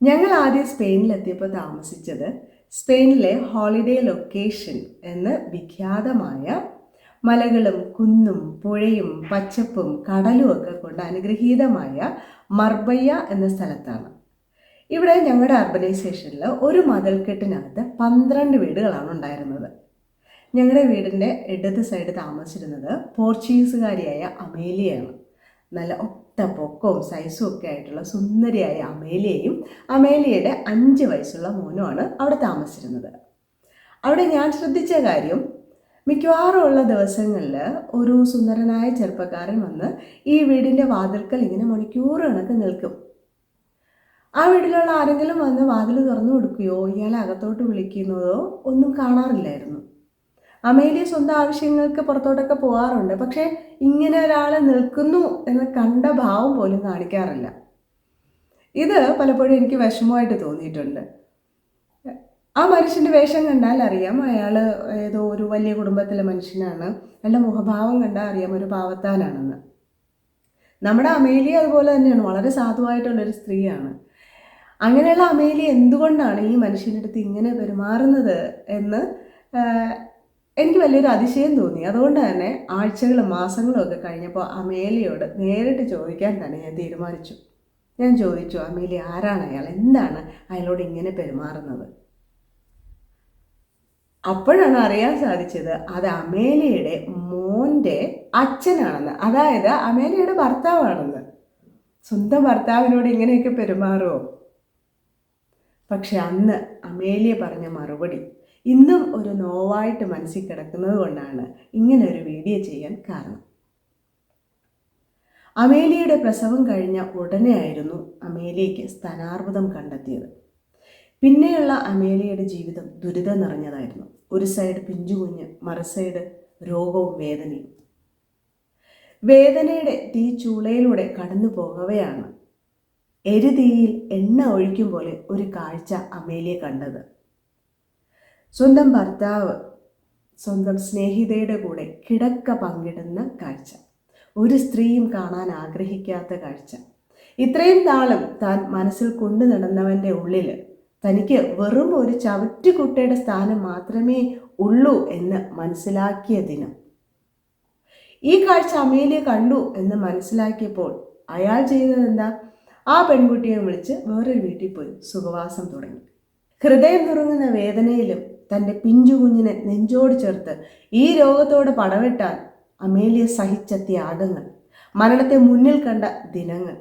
ഞങ്ങൾ ആദ്യം സ്പെയിനിലെത്തിയപ്പോൾ താമസിച്ചത് സ്പെയിനിലെ ഹോളിഡേ ലൊക്കേഷൻ എന്ന് വിഖ്യാതമായ മലകളും കുന്നും പുഴയും പച്ചപ്പും കടലും ഒക്കെ കൊണ്ട് അനുഗ്രഹീതമായ മർബയ്യ എന്ന സ്ഥലത്താണ്. ഇവിടെ ഞങ്ങളുടെ അർബനൈസേഷനിൽ ഒരു മതിൽക്കെട്ടിനകത്ത് പന്ത്രണ്ട് വീടുകളാണ് ഉണ്ടായിരുന്നത്. ഞങ്ങളുടെ വീടിന്റെ ഇടത് സൈഡ് താമസിച്ചിരുന്നത് പോർച്ചുഗീസുകാരിയായ അമേലിയയാണ് നല്ല ഒത്ത പൊക്കവും സൈസും ഒക്കെ ആയിട്ടുള്ള സുന്ദരിയായ അമേലിയയും അമേലിയയുടെ അഞ്ച് വയസ്സുള്ള മോനുമാണ് അവിടെ താമസിച്ചിരുന്നത്. അവിടെ ഞാൻ ശ്രദ്ധിച്ച കാര്യം മിക്കവാറും ഉള്ള ദിവസങ്ങളിൽ ഒരു സുന്ദരനായ ചെറുപ്പക്കാരൻ വന്ന് ഈ വീടിന്റെ വാതിൽക്കൽ ഇങ്ങനെ മണിക്കൂർ കണക്ക് നിൽക്കും. ആ വീട്ടിലുള്ള ആരെങ്കിലും വന്ന് വാതിൽ തുറന്നു കൊടുക്കുകയോ ഇയാളെ അകത്തോട്ട് വിളിക്കുന്നതോ ഒന്നും കാണാറില്ലായിരുന്നു. അമേലിയ സ്വന്തം ആവശ്യങ്ങൾക്ക് പുറത്തോട്ടൊക്കെ പോകാറുണ്ട്. പക്ഷേ ഇങ്ങനെ ഒരാൾ നിൽക്കുന്നു എന്ന് കണ്ട ഭാവം പോലും കാണിക്കാറില്ല. ഇത് പലപ്പോഴും എനിക്ക് വിഷമമായിട്ട് തോന്നിയിട്ടുണ്ട്. ആ മനുഷ്യന്റെ വേഷം കണ്ടാൽ അറിയാം അയാൾ ഏതോ ഒരു വലിയ കുടുംബത്തിലെ മനുഷ്യനാണ്. അയാളുടെ മുഖഭാവം കണ്ടാൽ അറിയാം ഒരു പാവത്താനാണെന്ന്. നമ്മുടെ അമേലി അതുപോലെ തന്നെയാണ്. വളരെ സാധുവായിട്ടുള്ളൊരു സ്ത്രീയാണ്. അങ്ങനെയുള്ള അമേലി എന്തുകൊണ്ടാണ് ഈ മനുഷ്യന്റെ അടുത്ത് ഇങ്ങനെ പെരുമാറുന്നത് എന്ന് എനിക്ക് വലിയൊരു അതിശയം തോന്നി. അതുകൊണ്ട് തന്നെ ആഴ്ചകളും മാസങ്ങളും ഒക്കെ കഴിഞ്ഞപ്പോൾ അമേലിയോട് നേരിട്ട് ചോദിക്കാൻ തന്നെ ഞാൻ തീരുമാനിച്ചു. ഞാൻ ചോദിച്ചു അമേലി ആരാണ് അയാൾ? എന്താണ് അയാളോട് ഇങ്ങനെ പെരുമാറുന്നത്? അപ്പോഴാണ് അറിയാൻ സാധിച്ചത് അത് അമേലിയുടെ മോന്റെ അച്ഛനാണെന്ന്. അതായത് അമേലിയുടെ ഭർത്താവാണെന്ന്. സ്വന്തം ഭർത്താവിനോട് ഇങ്ങനെയൊക്കെ പെരുമാറുമോ പക്ഷെ അന്ന് അമേലിയ പറഞ്ഞ മറുപടി ഇന്നും ഒരു നോവായിട്ട് മനസ്സിൽ കിടക്കുന്നത് കൊണ്ടാണ് ഇങ്ങനെ ഒരു വീഡിയോ ചെയ്യാൻ കാരണം. അമേലിയയുടെ പ്രസവം കഴിഞ്ഞ ഉടനെ ആയിരുന്നു അമേലിയയ്ക്ക് സ്ഥാനാർബുദം കണ്ടെത്തിയത്. പിന്നെയുള്ള അമേലിയയുടെ ജീവിതം ദുരിതം നിറഞ്ഞതായിരുന്നു. ഒരു സൈഡ് പിഞ്ചുകുഞ്ഞ് മറു സൈഡ് രോഗവും വേദനയും. വേദനയുടെ തീ ചൂളയിലൂടെ കടന്നു പോകവെയാണ്. എരുതീയിൽ എണ്ണ ഒഴിക്കും പോലെ ഒരു കാഴ്ച അമേലിയ കണ്ടത്. സ്വന്തം ഭർത്താവ് സ്വന്തം സ്നേഹിതയുടെ കൂടെ കിടക്ക പങ്കിടുന്ന കാഴ്ച. ഒരു സ്ത്രീയും കാണാൻ ആഗ്രഹിക്കാത്ത കാഴ്ച. ഇത്രയും നാളും താൻ മനസ്സിൽ കൊണ്ടു നടന്നവന്റെ ഉള്ളിൽ തനിക്ക് വെറും ഒരു ചവറ്റുകുട്ടയുടെ സ്ഥാനം മാത്രമേ ഉള്ളൂ എന്ന് മനസ്സിലാക്കിയ ദിനം. ഈ കാഴ്ച അമേലിയ കണ്ടു എന്ന് മനസ്സിലാക്കിയപ്പോൾ അയാൾ ചെയ്തത് എന്താ? ആ പെൺകുട്ടിയെ വിളിച്ച് വേറൊരു വീട്ടിൽ പോയി സുഖവാസം തുടങ്ങി. ഹൃദയം തുറങ്ങുന്ന വേദനയിലും തന്റെ പിഞ്ചുകുഞ്ഞിനെ നെഞ്ചോട് ചേർത്ത് ഈ രോഗത്തോട് പടവെട്ടാൻ അമേലിയ സഹിച്ച ത്യാഗങ്ങൾ മരണത്തെ മുന്നിൽ കണ്ട ദിനങ്ങൾ.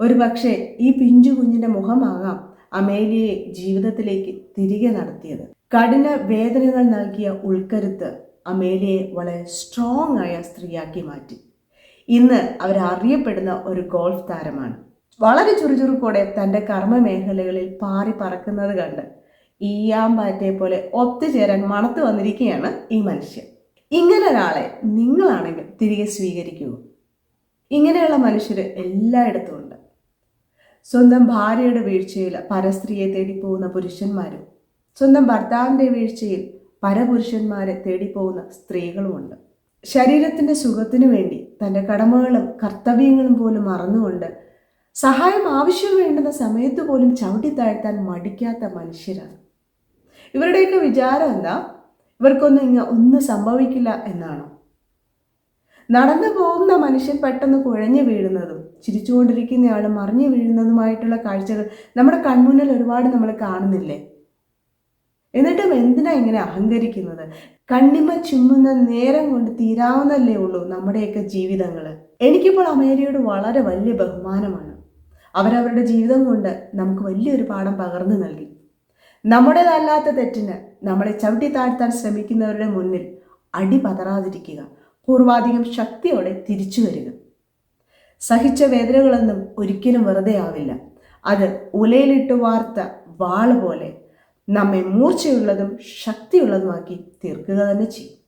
ഒരു പക്ഷേ ഈ പിഞ്ചു കുഞ്ഞിന്റെ മുഖമാകാം അമേലിയയെ ജീവിതത്തിലേക്ക് തിരികെ നടത്തിയത്. കഠിന വേദനകൾ നൽകിയ ഉൾക്കരുത്ത് അമേലിയയെ വളരെ സ്ട്രോങ് ആയ സ്ത്രീയാക്കി മാറ്റി. ഇന്ന് അവരറിയപ്പെടുന്ന ഒരു ഗോൾഫ് താരമാണ്. വളരെ ചുറുചുറുക്കോടെ തന്റെ കർമ്മ മേഖലകളിൽ പാറി പറക്കുന്നത് കണ്ട് ഈയാമ്പാറ്റയെ പോലെ ഒത്തുചേരാൻ മണത്ത് വന്നിരിക്കുകയാണ് ഈ മനുഷ്യൻ. ഇങ്ങനെ ഒരാളെ നിങ്ങളാണെങ്കിൽ തിരികെ സ്വീകരിക്കൂ. ഇങ്ങനെയുള്ള മനുഷ്യർ എല്ലായിടത്തും ഉണ്ട്. സ്വന്തം ഭാര്യയുടെ വീഴ്ചയിൽ പരസ്ത്രീയെ തേടിപ്പോകുന്ന പുരുഷന്മാരും സ്വന്തം ഭർത്താവിന്റെ വീഴ്ചയിൽ പരപുരുഷന്മാരെ തേടിപ്പോകുന്ന സ്ത്രീകളുമുണ്ട്. ശരീരത്തിന്റെ സുഖത്തിനു വേണ്ടി തന്റെ കടമകളും കർത്തവ്യങ്ങളും പോലും മറന്നുകൊണ്ട് സഹായം ആവശ്യം വേണ്ടുന്ന സമയത്ത് പോലും ചവിട്ടി താഴ്ത്താൻ മടിക്കാത്ത മനുഷ്യരാണ്. ഇവരുടെയൊക്കെ വിചാരം എന്താ ഇവർക്കൊന്നും ഇങ്ങ ഒന്നും സംഭവിക്കില്ല എന്നാണോ? നടന്നു പോകുന്ന മനുഷ്യൻ പെട്ടെന്ന് കുഴഞ്ഞു വീഴുന്നതും ചിരിച്ചുകൊണ്ടിരിക്കുന്നയാൾ മറിഞ്ഞു വീഴുന്നതുമായിട്ടുള്ള കാഴ്ചകൾ നമ്മുടെ കൺമുന്നിൽ ഒരുപാട് നമ്മൾ കാണുന്നില്ലേ? എന്നിട്ടും എന്തിനാ ഇങ്ങനെ അഹങ്കരിക്കുന്നത്? കണ്ണിമ ചുമ്മുന്ന നേരം കൊണ്ട് തീരാവുന്നല്ലേ ഉള്ളൂ നമ്മുടെയൊക്കെ ജീവിതങ്ങൾ. എനിക്കിപ്പോൾ അമേരിയോട് വളരെ വലിയ ബഹുമാനമാണ്. അവരവരുടെ ജീവിതം കൊണ്ട് നമുക്ക് വലിയൊരു പാഠം പകർന്നു നൽകി. നമ്മുടേതല്ലാത്ത തെറ്റിന് നമ്മളെ ചവിട്ടി താഴ്ത്താൻ ശ്രമിക്കുന്നവരുടെ മുന്നിൽ അടി പതറാതിരിക്കുക. പൂർവാധികം ശക്തിയോടെ തിരിച്ചു വരിക. സഹിച്ച വേദനകളൊന്നും ഒരിക്കലും വെറുതെ ആവില്ല. അത് ഉലയിലിട്ട് വാർത്ത വാൾ പോലെ നമ്മെ മൂർച്ചയുള്ളതും ശക്തിയുള്ളതുമാക്കി തീർക്കുക തന്നെ ചെയ്യും.